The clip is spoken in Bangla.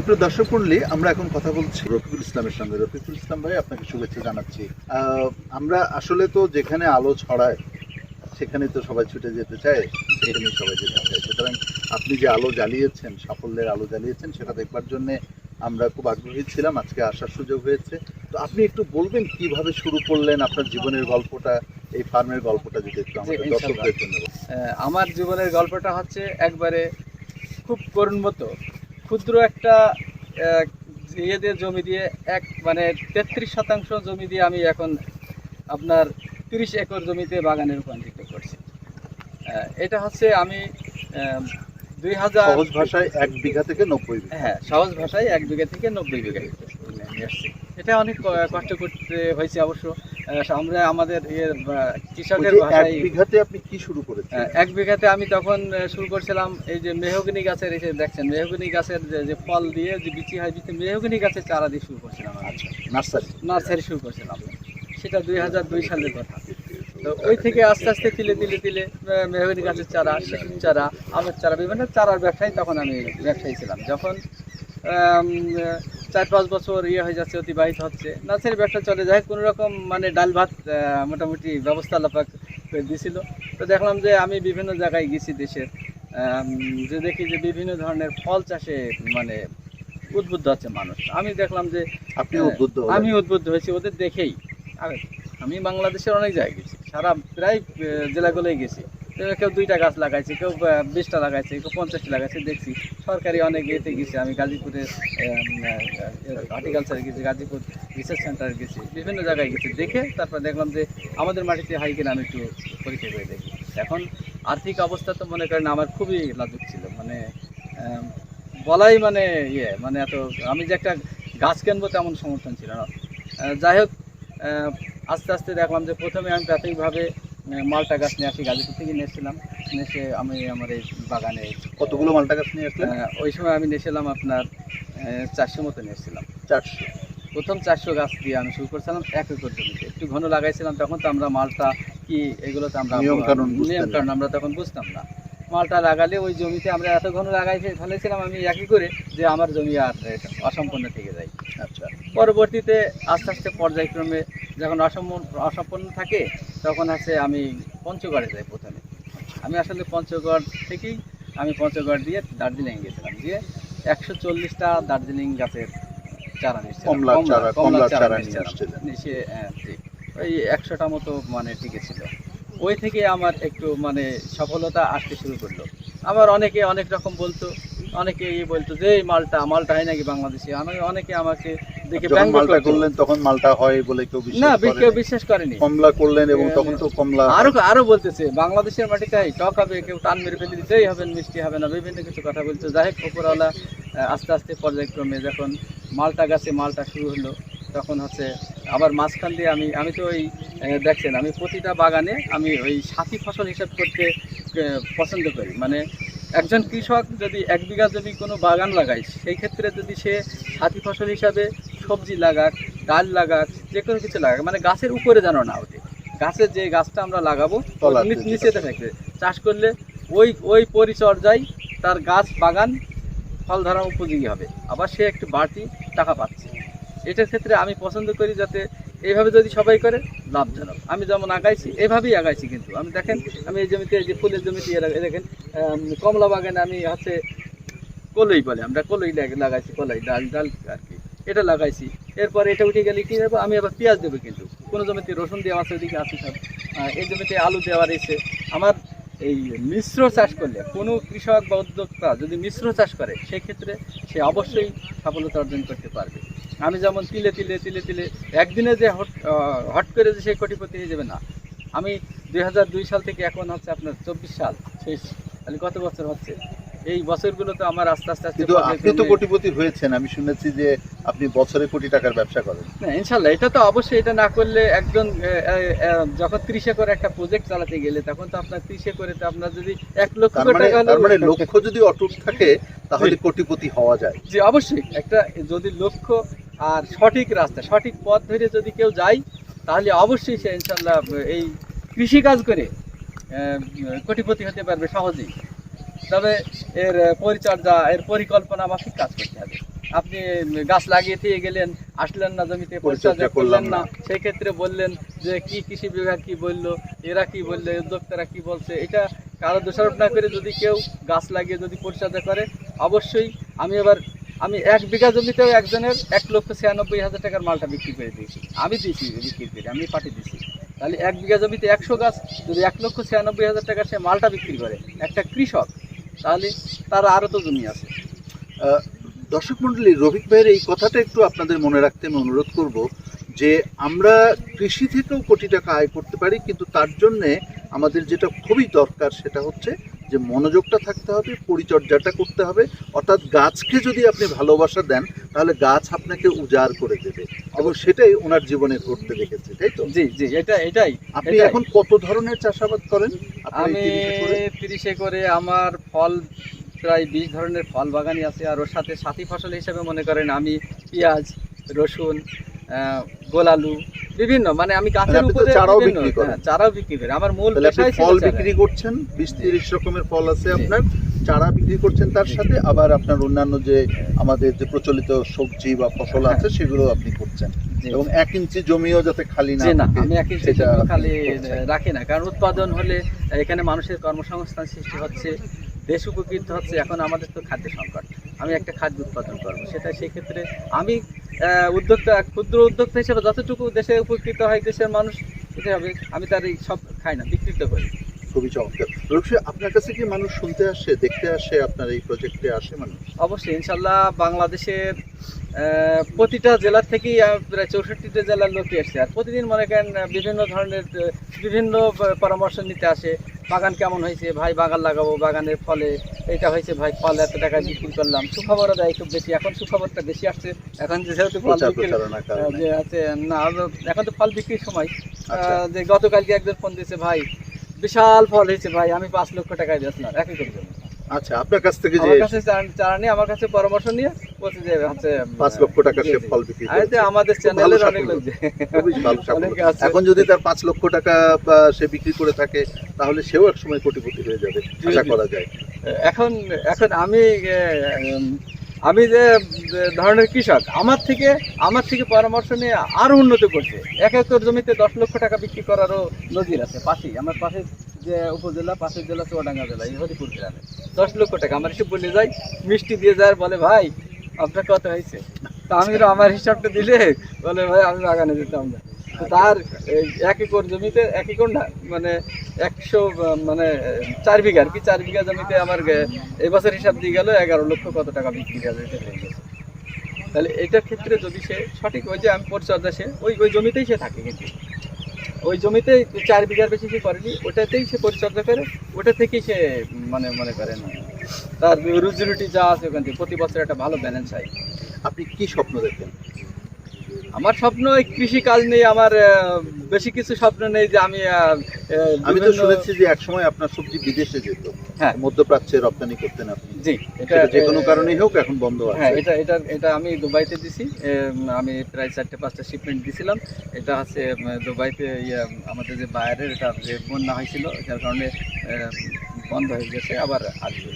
সুপ্রিয় দর্শক মন্ডলী আমরা এখন কথা বলছি রফিকুল ইসলামের সঙ্গে। রফিকুল ইসলাম ভাই আপনাকে শুভেচ্ছা জানাচ্ছি। আমরা আসলে তো যেখানে আলো ছড়ায় সেখানে তো সবাই ছুটে যেতে চায় সেখানেই সবাই যেতে চায়। সুতরাং আপনি যে আলো জ্বালিয়েছেন সাফল্যের আলো জ্বালিয়েছেন সেটা দেখবার জন্য আমরা খুব আগ্রহী ছিলাম আজকে আসার সুযোগ হয়েছে। তো আপনি একটু বলবেন কীভাবে শুরু করলেন আপনার জীবনের গল্পটা এই ফার্মের গল্পটা যদি একটু আমাদের দর্শকদের জন্য আমার জীবনের গল্পটা হচ্ছে একবারে খুব করুণ মতো ক্ষুদ্র একটা আহ, ইয়ে দিয়ে জমি দিয়ে এক মানে তেত্রিশ শতাংশ জমি দিয়ে আমি এখন আপনার তিরিশ একর জমিতে বাগানে রূপান্তরিত করছি। এটা হচ্ছে আমি দুই হাজার সহজ ভাষায় এক বিঘা থেকে নব্বই হ্যাঁ সহজ ভাষায় এক বিঘা থেকে নব্বই বিঘা নিয়ে আসছি। এটা অনেক কষ্ট করতে হয়েছে অবশ্য। আমরা আমাদের ইয়ে কৃষকের ভাষায় বিঘাতে আপনি কি শুরু করেছেন? আহ, এক বিঘাতে আমি তখন শুরু করছিলাম এই যে মেহগনি গাছের এই যে দেখছেন মেহগনি গাছের যে যে ফল দিয়ে যে বিচি হয় বিচি মেহগনি গাছের চারা দিয়ে শুরু করছিলাম। আচ্ছা নার্সারি। নার্সারি শুরু করছিলাম সেটা দুই হাজার দুই সালের কথা। তো ওই থেকে আস্তে আস্তে তিলে তিলে তিলে মেহগনি গাছের চারা সেগুন চারা আমের চারা বিভিন্ন চারার ব্যবসায়ী তখন আমি ব্যবসায়ী ছিলাম। যখন চার পাঁচ বছর ইয়ে হয়ে যাচ্ছে অতিবাহিত হচ্ছে। নার্সারি ব্যবসা চলে যায় কোনো রকম মানে ডাল ভাত মোটামুটি ব্যবস্থা লাপাক করে দিছিল। তো দেখলাম যে আমি বিভিন্ন জায়গায় গেছি দেশের যে দেখি যে বিভিন্ন ধরনের ফল চাষে মানে উদ্বুদ্ধ হচ্ছে মানুষ। আমি দেখলাম যে আপনি উদ্বুদ্ধ আমি উদ্বুদ্ধ হয়েছি ওদের দেখেই। আমি বাংলাদেশের অনেক জায়গায় গেছি। সারা প্রায় জেলাগুলোই গেছি। কেউ দুইটা গাছ লাগাইছে, কেউ বিশটা লাগাইছে, কেউ পঞ্চাশটা লাগাইছে, দেখছি। সরকারি অনেক ইয়েতে গেছি, আমি গাজীপুরে হর্টিকালচারে গেছি, গাজীপুর রিসার্চ সেন্টারে গেছি, বিভিন্ন জায়গায় গেছি। দেখে তারপর দেখলাম যে আমাদের মাটিতে হাই কিনা আমি একটু পরীক্ষা করে দেখি। এখন আর্থিক অবস্থা তো মনে করেন আমার খুবই লাজুক ছিল মানে বলাই মানে ইয়ে মানে এত, আমি যে একটা গাছ কিনবো তেমন সমর্থন ছিল না। যাই হোক আস্তে আস্তে দেখলাম যে প্রথমে আমি প্রাথমিকভাবে মালটা গাছ নিয়ে আসি গাজীপুর থেকে নিয়ে এসেছিলাম। নিয়ে আমি আমার এই বাগানে কতগুলো মালটা গাছ নিয়ে আসলেন? আহ, ওই সময় আমি নিয়েছিলাম আপনার চারশো মতো নিয়ে এসেছিলাম। চারশো। প্রথম চারশো গাছ দিয়ে আমি শুরু করছিলাম এক একর জমিতে। একটু ঘন লাগাইছিলাম তখন তো আমরা মালটা কি এগুলো তো আমরা নিয়ম কানুন আমরা তখন বুঝতাম না। মালটা লাগালে ওই জমিতে আমরা এত ঘন লাগাই ফেলেছিলাম আমি একই করে যে আমার জমি আর অসম্পূর্ণ থেকে যায়। আচ্ছা। পরবর্তীতে আস্তে আস্তে পর্যায়ক্রমে যখন অসম্পূর্ণ অসম্পূর্ণ থাকে তখন আছে আমি পঞ্চগড়ে যাই প্রথমে। আমি আসলে পঞ্চগড় থেকেই আমি পঞ্চগড় দিয়ে দার্জিলিং গেছিলাম দিয়ে একশো চল্লিশটা দার্জিলিং গাছের চারা। নিয়ে হ্যাঁ। ওই একশোটা মতো মানে টিকেছিল ওই থেকে আমার একটু মানে সফলতা আসতে শুরু করল। আবার অনেকে অনেক রকম বলতো অনেকে ইয়ে বলতো যে এই মালটা মালটা হয় নাকি বাংলাদেশে? আমি অনেকে আমাকে দেখে মালটা করলেন তখন মালটা হয় বলে কেউ না বিশ্বাস কেউ বিশ্বাস করেনি। কমলা করলেন এবং হ্যাঁ, তখন তো কমলা আরও আরও বলতেছে বাংলাদেশের মাটিতে টক হবে কেউ টান মেরে ফেলে দিতেই হবে মিষ্টি হবে না বিভিন্ন কিছু কথা যাই হোক উপরওয়ালা আস্তে আস্তে পর্যায়ক্রমে যখন মালটা গাছে মালটা শুরু হলো তখন হচ্ছে আবার মাঝখান দিয়ে আমি আমি তো ওই দেখছেন আমি প্রতিটা বাগানে আমি ওই সাথী ফসল হিসাব করতে পছন্দ করি। মানে একজন কৃষক যদি এক বিঘা জমি কোনো বাগান লাগায় সেই ক্ষেত্রে যদি সে সাথী ফসল হিসাবে সবজি লাগাক ডাল লাগাক যে কোনো কিছু লাগাক মানে গাছের উপরে যেন না ওঠে। গাছের যে গাছটা আমরা লাগাবো নিচেতে থাকবে। চাষ করলে ওই ওই পরিচর্যায় তার গাছ বাগান ফল ধরা উপযোগী হবে। আবার সে একটু বাড়তি টাকা পাচ্ছে। এটার ক্ষেত্রে আমি পছন্দ করি যাতে এইভাবে যদি সবাই করে, লাভজনক। আমি যেমন আগাইছি, এভাবেই আগাইছি কিন্তু। আমি দেখেন, আমি এই জমিতে যে ফুলের জমিতে দেখেন কমলা বাগানে আমি হচ্ছে কলই বলে। আমরা কলই লাগাইছি, কলাই, ডাল ডাল আর কি। এটা লাগাইছি। এরপরে এটা উঠে গেলে কী দেবো আমি আবার পেঁয়াজ দেবো কিন্তু। কোনো জমিতে রসুন দেওয়া আছে, ওদিকে আছে সব। এই জমিতে আলু দেওয়া রয়েছে। আমার এই মিশ্র চাষ করলে, কোনো কৃষক বা উদ্যোক্তা যদি মিশ্র চাষ করে, সেক্ষেত্রে সে অবশ্যই সফলতা অর্জন করতে পারবে। আমি যেমন তিলে তিলে তিলে তিলে একদিনে যে হট হট করে যে সেই কোটিপতি হয়ে যাবে না। আমি দুই হাজার দুই সাল থেকে এখন হচ্ছে আপনার চব্বিশ সাল শেষ। তাহলে কত বছর হচ্ছে? এই বছরগুলো তো আমার আস্তে আস্তে আস্তে আপনি তো কোটিপতি হয়েছেন আমি শুনেছি যে আপনি বছরে কোটি টাকার ব্যবসা করেন। না ইনশাল্লাহ এটা তো অবশ্যই এটা না করলে একজন যখন ত্রিশে করে একটা প্রজেক্ট চালাতে গেলে তখন তো আপনার ত্রিশে করে তো আপনার যদি এক লক্ষ মানে টাকা তার মানে লক্ষ্য যদি অটুট থাকে তাহলে কোটিপতি হওয়া যায়। যে অবশ্যই একটা যদি লক্ষ্য আর সঠিক রাস্তা সঠিক পথ ধরে যদি কেউ যায় তাহলে অবশ্যই সে ইনশাল্লাহ এই কৃষি কাজ করে কোটিপতি হতে পারবে সহজেই। তবে এর পরিচর্যা এর পরিকল্পনা মাফিক কাজ করতে হবে? আপনি গাছ লাগিয়ে দিয়ে গেলেন আসলেন না জমিতে পরিচর্যা করলেন না। সেই ক্ষেত্রে বললেন যে কি কৃষি বিভাগ কি বলল এরা কি বলল উদ্যোক্তারা কি বলছে এটা কারও দোষারোপ না করে যদি কেউ গাছ লাগিয়ে যদি পরিচর্যা করে অবশ্যই আমি এবার আমি এক বিঘা জমিতেও একজনের এক লক্ষ ছিয়ানব্বই হাজার টাকার মালটা বিক্রি করে দিয়েছি। আমি দিয়েছি, বিক্রি করে, আমি পাঠিয়ে দিয়েছি। তাহলে এক বিঘা জমিতে একশো গাছ, যদি এক লক্ষ ছিয়ানব্বই হাজার টাকার সে মালটা বিক্রি করে, একটা কৃষক, তাহলে তার আরও তো জমি আছে। দর্শক মন্ডলী রফিক ভাইয়ের এই কথাটা একটু আপনাদের মনে রাখতে আমি অনুরোধ করব যে আমরা কৃষি থেকেও কোটি টাকা আয় করতে পারি, কিন্তু তার জন্যে আমাদের যেটা খুবই দরকার সেটা হচ্ছে যে মনোযোগটা থাকতে হবে পরিচর্যাটা করতে হবে। অর্থাৎ গাছকে যদি আপনি ভালোবাসা দেন তাহলে গাছ আপনাকে উজাড় করে দেবে এবং সেটাই ওনার জীবনে ঘটতে দেখেছে তাই তো? জি জি এটা এটাই আপনি এখন কত ধরনের চাষাবাদ করেন? আমি তিরিশে করে? আমার ফল প্রায় বিশ ধরনের ফল বাগানই আছে আর ওর সাথে সাথী ফসল হিসেবে মনে করেন আমি পেঁয়াজ রসুন গোলালু বিভিন্ন মানে আমি গাছের উপরে চারাও বিক্রি করেন? হ্যাঁ, চারাও বিক্রি করি। আমার মূল পেশাই ফল বিক্রি করছেন বিশ তিরিশ রকমের ফল আছে আপনার চারা বিক্রি করছেন তার সাথে আবার আপনার অন্যান্য যে আমাদের যে প্রচলিত সবজি বা ফসল হ্যাঁ। আছে সেগুলো আপনি করছেন। এবং এক ইঞ্চি জমিও যাতে খালি না না আমি সেটা সেটা খালি রাখি না কারণ উৎপাদন হলে এখানে মানুষের কর্মসংস্থান সৃষ্টি হচ্ছে দেশ উপকৃত হচ্ছে এখন আমাদের তো খাদ্য সংকট। আমি একটা খাদ্য উৎপাদন করব সেটা সেক্ষেত্রে আমি উদ্যোক্তা ক্ষুদ্র উদ্যোক্তা হিসেবে যতটুকু দেশে উপকৃত হয় দেশের মানুষ সেটা হবে আমি তার এই সব খাই না বিকৃত করি। খুবই চমৎকার। রূপসী আপনার কাছে কি মানুষ শুনতে আসে দেখতে আসে আপনার এই প্রজেক্টে আসে মানুষ? অবশ্যই ইনশাল্লাহ বাংলাদেশের প্রতিটা জেলার থেকেই প্রায় চৌষট্টিটা জেলার লোকই আসছে আর প্রতিদিন মনে করেন বিভিন্ন ধরনের বিভিন্ন পরামর্শ নিতে আসে। বাগান কেমন হয়েছে? ভাই বাগান লাগাবো বাগানের ফলে। এটা হয়েছে ভাই ফল এত টাকায় বিক্রি করলাম। সুখবরও দেয় খুব বেশি। এখন সুখবরটা বেশি আসছে। এখন যেহেতু ফল বিক্রি যে আছে না এখন তো ফল বিক্রির সময়। আচ্ছা। যে গতকালকে একজন ফোন দিয়েছে ভাই বিশাল ফল হয়েছে ভাই আমি পাঁচ লক্ষ টাকায় বেচলাম। একই করে আচ্ছা আপনার কাছ থেকে যে আমার কাছে চারা- নিয়ে আমার কাছে পরামর্শ নিয়ে পাঁচ লক্ষ টাকা সে জি, জি। ফল বিক্রি আমাদের চ্যানেলের অনেক। এখন যদি তার পাঁচ লক্ষ টাকা সে বিক্রি করে থাকে তাহলে সেও এক সময় কোটিপতি হয়ে যাবে আশা করা যায়। এখন এখন আমি আমি যে ধরনের কৃষক আমার থেকে আমার থেকে পরামর্শ নিয়ে আরও উন্নত করছে। এক একর জমিতে দশ লক্ষ টাকা বিক্রি করারও নজির আছে পাশেই। আমার পাশে যে উপজেলা পাশের জেলা চুয়াডাঙ্গা জেলা এই হরিপুর গ্রামে। দশ লক্ষ টাকা। আমার হিসেব বলে যায় মিষ্টি দিয়ে যায় বলে ভাই আপনার কথা হয়েছে। তা আমি আমার হিসাবটা দিলে বলে, ভাই, আমি বাগানে যেতাম না। তার এক একর জমিতে, এক একর না মানে একশো মানে চার বিঘা কি, চার বিঘা জমিতে আমার এবছর হিসাব দিয়ে গেল এগারো লক্ষ কত টাকা বিক্রি গেছে। তাহলে এটার ক্ষেত্রে যদি সে সঠিক ওই যে আমি পরিচর্যা সে, ওই ওই জমিতেই সে থাকে কিন্তু। ওই জমিতে চার বিঘার বেশি সে করেনি, ওটাতেই সে পরিচর্যা করে, ওটা থেকেই সে মানে মনে করেন তার রুজি রুটি যা আছে ওখান থেকে প্রতি বছর একটা ভালো ব্যালেন্স হয়। আপনি কি স্বপ্ন দেখেন? আমার স্বপ্ন এই কৃষি কাজ নিয়ে আমার বেশি কিছু স্বপ্ন নেই যে আমি আমি তো শুনেছি যে একসময় আপনার সবজি বিদেশে যেত। হ্যাঁ। মধ্যপ্রাচ্যে রপ্তানি করতেন আপনি। জি এটা যে কোনো কারণেই হোক এখন বন্ধ আছে। হ্যাঁ এটা এটা এটা আমি দুবাইতে দিছি। আমি প্রায় চারটে পাঁচটা শিপমেন্ট দিছিলাম। এটা হচ্ছে দুবাইতে ইয়ে, আমাদের যে বাইরের এটা যে বন্যা হয়েছিল যার কারণে বন্ধ হয়ে গেছে আবার আসবে।